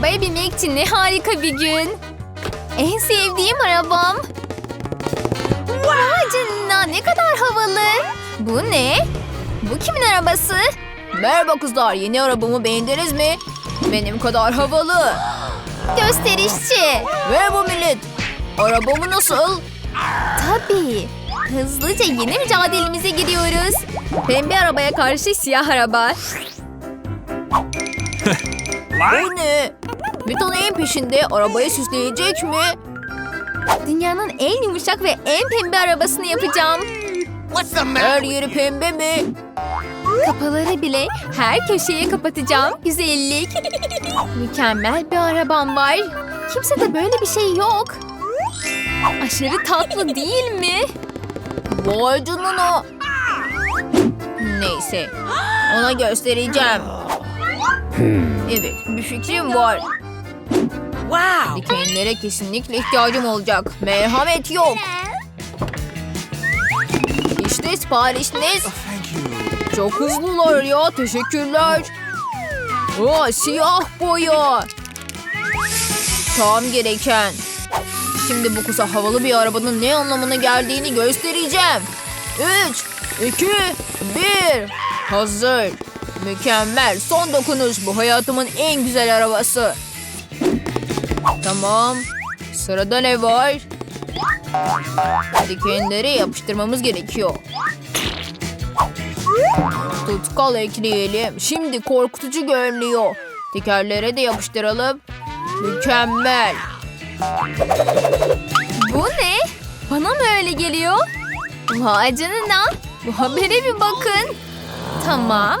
Arabaya binmek için ne harika bir gün. En sevdiğim arabam. Vay canına ne kadar havalı. Bu ne? Bu kimin arabası? Merhaba kızlar, yeni arabamı beğendiniz mi? Benim kadar havalı. Gösterişçi. Merhaba millet. Arabamı nasıl? Tabii. Hızlıca yeni mücadelemize giriyoruz. Pembe arabaya karşı siyah araba. Bu ne? Bir taneyin peşinde arabayı süsleyecek mi? Dünyanın en yumuşak ve en pembe arabasını yapacağım. Her yeri pembe mi? Kapıları bile her köşeye kapatacağım. Güzellik. Mükemmel bir arabam var. Kimse de böyle bir şey yok. Aşırı tatlı değil mi? Vay canına. Neyse. Ona göstereceğim. Evet, bir fikrim var. Wow. Dikenlere kesinlikle ihtiyacım olacak. Merhamet yok. İşte siparişiniz. Çok hızlılar ya. Teşekkürler. Aa, siyah boya. Tam gereken. Şimdi bu kısa havalı bir arabanın ne anlamına geldiğini göstereceğim. 3, 2, 1. Hazır. Mükemmel. Son dokunuş. Bu hayatımın en güzel arabası. Tamam. Sırada ne var? Dikenleri yapıştırmamız gerekiyor. Tutkal ekleyelim. Şimdi korkutucu görünüyor. Tekerlere de yapıştıralım. Mükemmel. Bu ne? Bana mı öyle geliyor? Vay canına. Bu habere bir bakın. Tamam.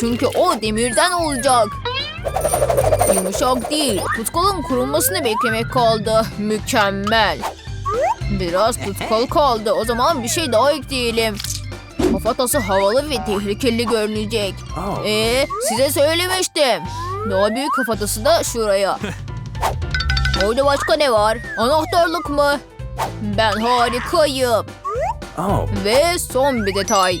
Çünkü o demirden olacak. Yumuşak değil. Tutkalın kurulmasını beklemek kaldı. Mükemmel. Biraz tutkal kaldı. O zaman bir şey daha ekleyelim. Kafatası havalı ve tehlikeli görünecek. Ee, size söylemiştim. Daha büyük kafatası da şuraya. Orada başka ne var? Anahtarlık mı? Ben harikayım. Oh. Ve son bir detay.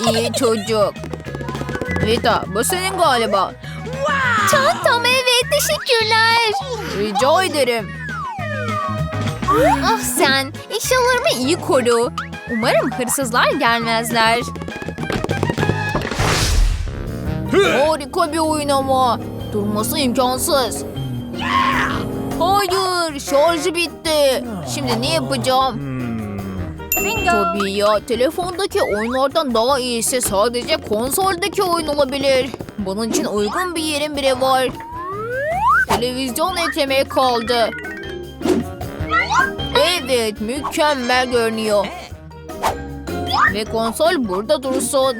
İyi çocuk. Vita bu senin galiba. Çantam evet teşekkürler. Rica ederim. Ah sen eşyalarımı iyi koru. Umarım hırsızlar gelmezler. Harika bir oyun ama. Durması imkansız. Hayır şarjı bitti. Şimdi ne yapacağım? Tabii ya telefondaki oyunlardan daha iyisi sadece konsoldaki oyun olabilir. Bunun için uygun bir yerim bile var. Televizyon eklemeye kaldı. Evet mükemmel görünüyor. Ve konsol burada dursun.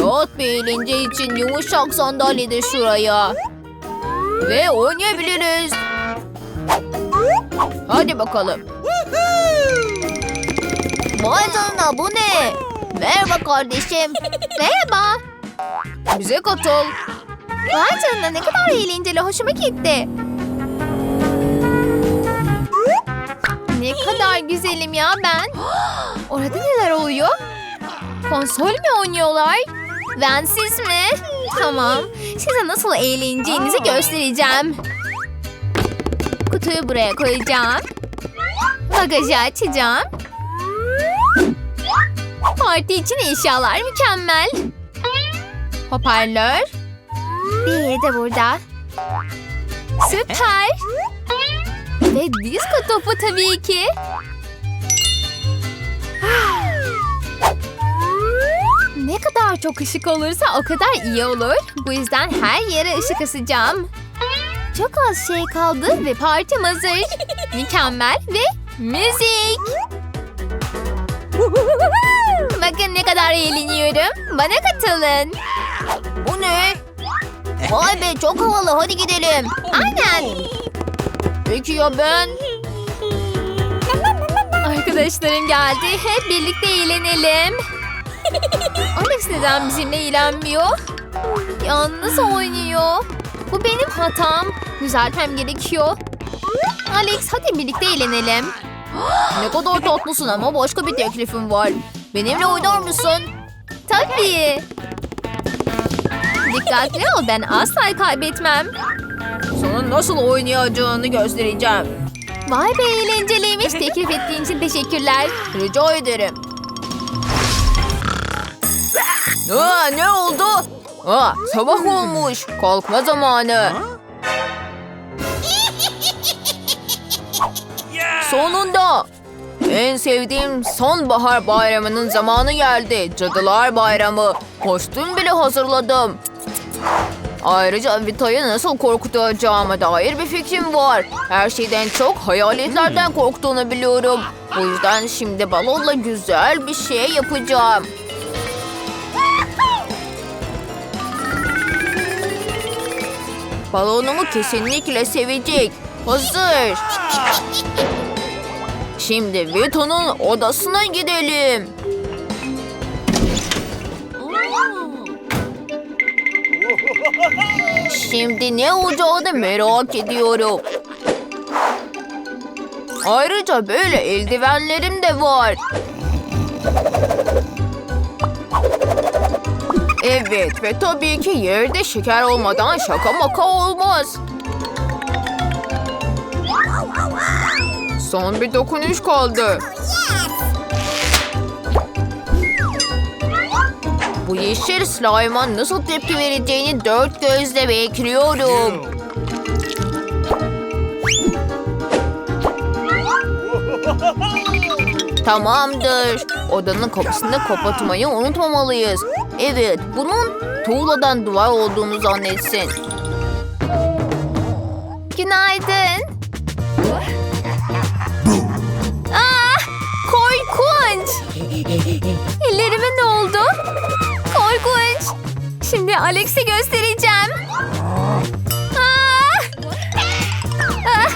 Rahat bir eğlence için yumuşak sandalye de şuraya. Ve oynayabiliriz. Hadi bakalım. Vay canına bu ne? Merhaba kardeşim. Merhaba. Bize katıl. Vay canına ne kadar eğlenceli hoşuma gitti. Ne kadar güzelim ya ben. Orada neler oluyor? Konsol mü oynuyorlar? Ben siz mi? Tamam. Size nasıl eğleneceğinizi göstereceğim. Kutuyu buraya koyacağım. Bagajı açacağım. Parti için eşyalar mükemmel. Hoparlör. Diğeri de burada. Süper. Ve disko topu tabii ki. Ne kadar çok ışık olursa o kadar iyi olur. Bu yüzden her yere ışık asacağım. Çok az şey kaldı ve partim hazır. Mükemmel ve müzik. Bakın ne kadar eğleniyorum. Bana katılın. Bu ne? Vay be çok havalı hadi gidelim. Aynen. Peki ya ben? Arkadaşlarım geldi. Hep birlikte eğlenelim. Alex neden bizimle eğlenmiyor? Yalnız oynuyor. Bu benim hatam. Düzeltmem gerekiyor. Alex hadi birlikte eğlenelim. Ne kadar tatlısın ama başka bir teklifim var. Benimle oynar mısın? Tabii. Dikkatli ol ben asla kaybetmem. Sana nasıl oynayacağını göstereceğim. Vay be eğlenceliymiş. Teklif ettiğin için teşekkürler. Rica ederim. Aa, ne oldu? Aa, sabah olmuş. Kalkma zamanı. Sonunda. En sevdiğim sonbahar bayramının zamanı geldi. Cadılar Bayramı. Kostüm bile hazırladım. Ayrıca Vita'yı nasıl korkutacağıma dair bir fikrim var. Her şeyden çok hayaletlerden korktuğunu biliyorum. O yüzden şimdi balonla güzel bir şey yapacağım. Balonumu kesinlikle sevecek. Hazır. Şimdi Vito'nun odasına gidelim. Şimdi ne olacağını merak ediyorum. Ayrıca böyle eldivenlerim de var. Evet ve tabii ki yerde şeker olmadan şaka maka olmaz. Son bir dokunuş kaldı. Bu yeşil slime'a nasıl tepki vereceğini dört gözle bekliyorum. Tamamdır. Odanın kapısını kapatmayı unutmamalıyız. Evet, bunun tuğladan duvar olduğunu zannetsin. Günaydın. Alex'i göstereceğim. Aa! Ah!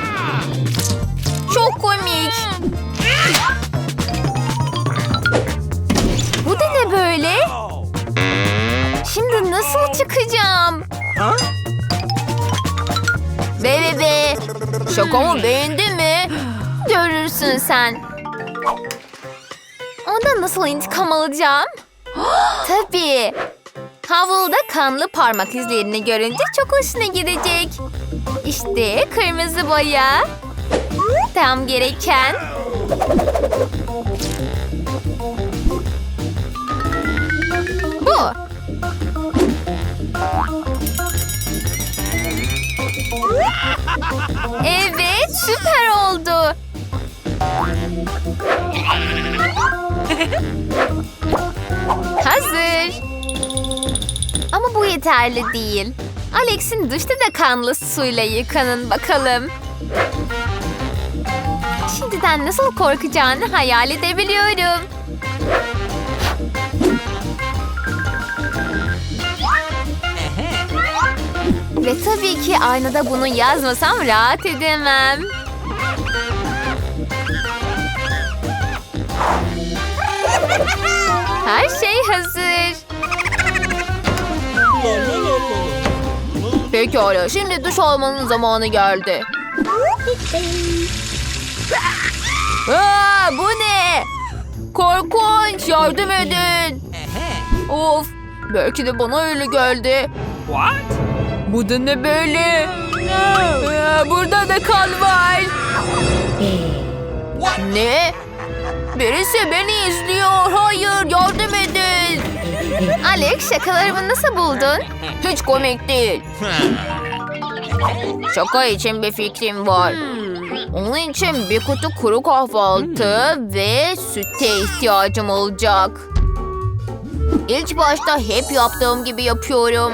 Çok komik. Bu da ne böyle? Şimdi nasıl çıkacağım? Be be be. Şokamı beğendin mi? Görürsün sen. Ondan nasıl intikam alacağım? Tabii. Havluda kanlı parmak izlerini görünce çok hoşuna gidecek. İşte kırmızı boya. Tam gereken. Bu. Evet, süper oldu. Hazır. Yeterli değil. Alex'in dışta da kanlı suyla yıkanın bakalım. Şimdiden nasıl korkacağını hayal edebiliyorum. Ve tabii ki aynada bunu yazmasam rahat edemem. Her şey hazır. Pekala şimdi duş almanın zamanı geldi. Aa, bu ne? Korkunç yardım edin. Of belki de bana öyle geldi. What? Bu da ne böyle? Aa, burada da kan var. Ne? Birisi beni izliyor. Hayır yardım edin. Alex şakalarımı nasıl buldun? Hiç komik değil. Şaka için bir fikrim var. Onun için bir kutu kuru kahvaltı ve süte ihtiyacım olacak. İlk başta hep yaptığım gibi yapıyorum.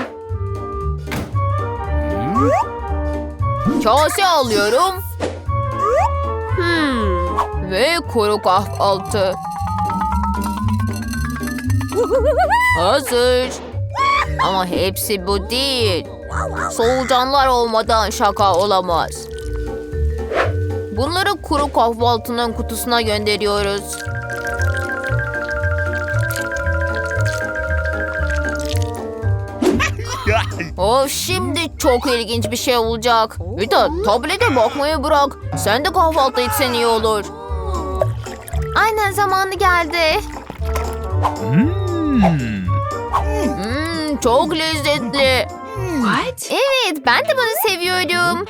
Kase alıyorum. Hmm. Ve kuru kahvaltı. Hazır. Ama hepsi bu değil. Solucanlar olmadan şaka olamaz. Bunları kuru kahvaltının kutusuna gönderiyoruz. Of şimdi çok ilginç bir şey olacak. Vita tablete bakmayı bırak. Sen de kahvaltı etsen iyi olur. Aynen zamanı geldi. Mmm. Hmm, çok lezzetli. Evet ben de bunu seviyorum.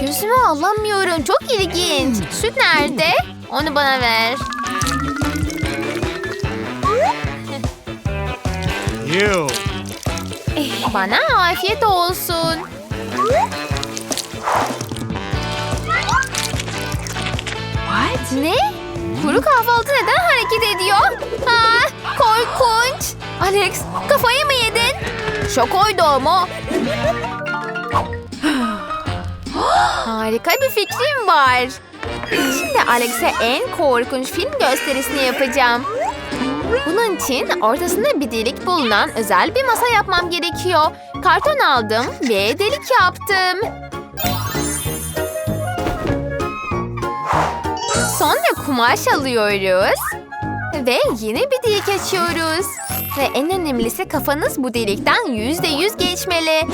Gözümü alamıyorum. Çok ilginç. Süt nerede? Onu bana ver. Ew. Bana afiyet olsun. Ne? Kuru kahvaltı neden hareket ediyor? Ha, korkunç. Alex kafayı mı yedin? Şakaydı ama. Harika bir fikrim var. Şimdi Alex'e en korkunç film gösterisini yapacağım. Bunun için ortasında bir delik bulunan özel bir masa yapmam gerekiyor. Karton aldım ve delik yaptım. Sonra kumaş alıyoruz. Ve yine bir delik açıyoruz. Ve en önemlisi kafanız bu delikten yüzde yüz geçmeli.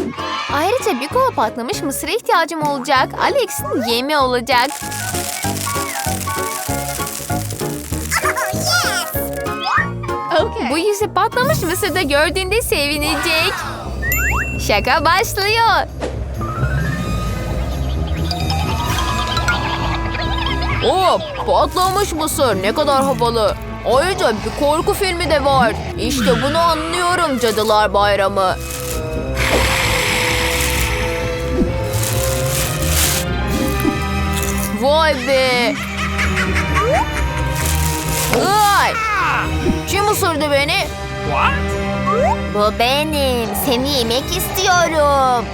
Ayrıca bir kova patlamış mısıra ihtiyacım olacak. Alex'in yemi olacak. Bu yüzü patlamış mısırda gördüğünde sevinecek. Şaka başlıyor. Oo, patlamış mısır ne kadar havalı. Ayrıca bir korku filmi de var. İşte bunu anlıyorum Cadılar Bayramı. Vay be. Ay! Kim ısırdı beni? What? Bu benim. Seni yemek istiyorum.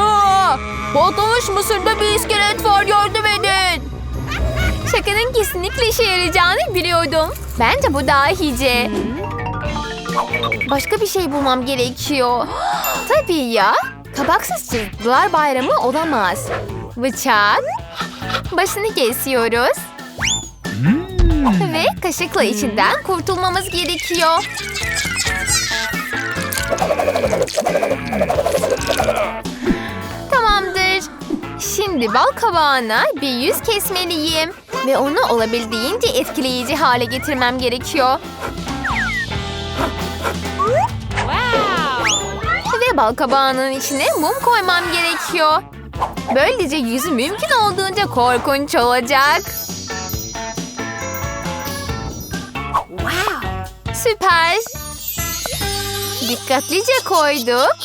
Aa, patlamış mısırda bir iskelet var edin. Şakanın kesinlikle işe yarayacağını biliyordum. Bence bu dahice. Başka bir şey bulmam gerekiyor. Tabii ya. Kabaksız çizgiler bayramı olamaz. Bıçak. Başını kesiyoruz. Mmm. Ve kaşıkla içinden kurtulmamız gerekiyor. Tamamdır. Şimdi bal kabağına bir yüz kesmeliyim. Ve onu olabildiğince etkileyici hale getirmem gerekiyor. Ve bal kabağının içine mum koymam gerekiyor. Böylece yüzü mümkün olduğunca korkunç olacak. Süper. Dikkatlice koyduk.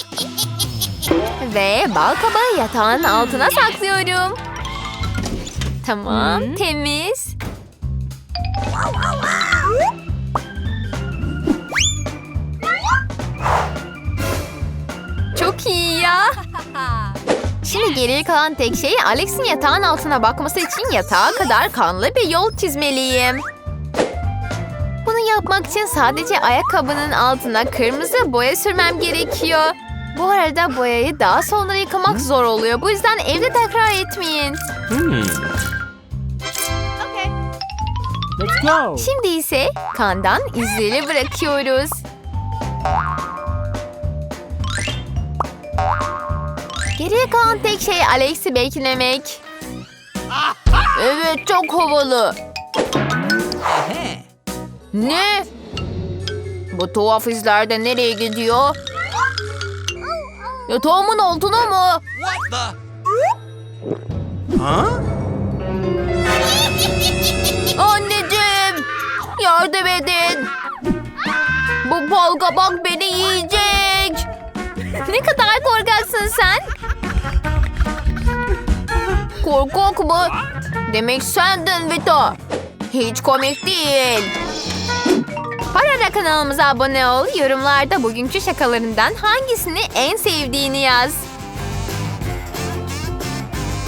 Ve bal kabağı yatağın altına saklıyorum. Tamam, temiz. Çok iyi ya. Şimdi geriye kalan tek şey Alex'in yatağın altına bakması için yatağa kadar kanlı bir yol çizmeliyim. Bunu yapmak için sadece ayakkabının altına kırmızı boya sürmem gerekiyor. Bu arada boyayı daha sonra yıkamak zor oluyor. Bu yüzden evde tekrar etmeyin. Hmm. Şimdi ise kandan izleri bırakıyoruz. Geriye kalan tek şey Alex'i beklemek. Evet çok havalı. Ne? Bu tuhaf izler de nereye gidiyor? Yatağımın altına mı? Huh? Yardım edin! Bu bal kabak beni yiyecek! Ne kadar korkaksın sen? Korkak mı? Demek sendin Vito. Hiç komik değil. Parara kanalımıza abone ol. Yorumlarda bugünkü şakalarından hangisini en sevdiğini yaz.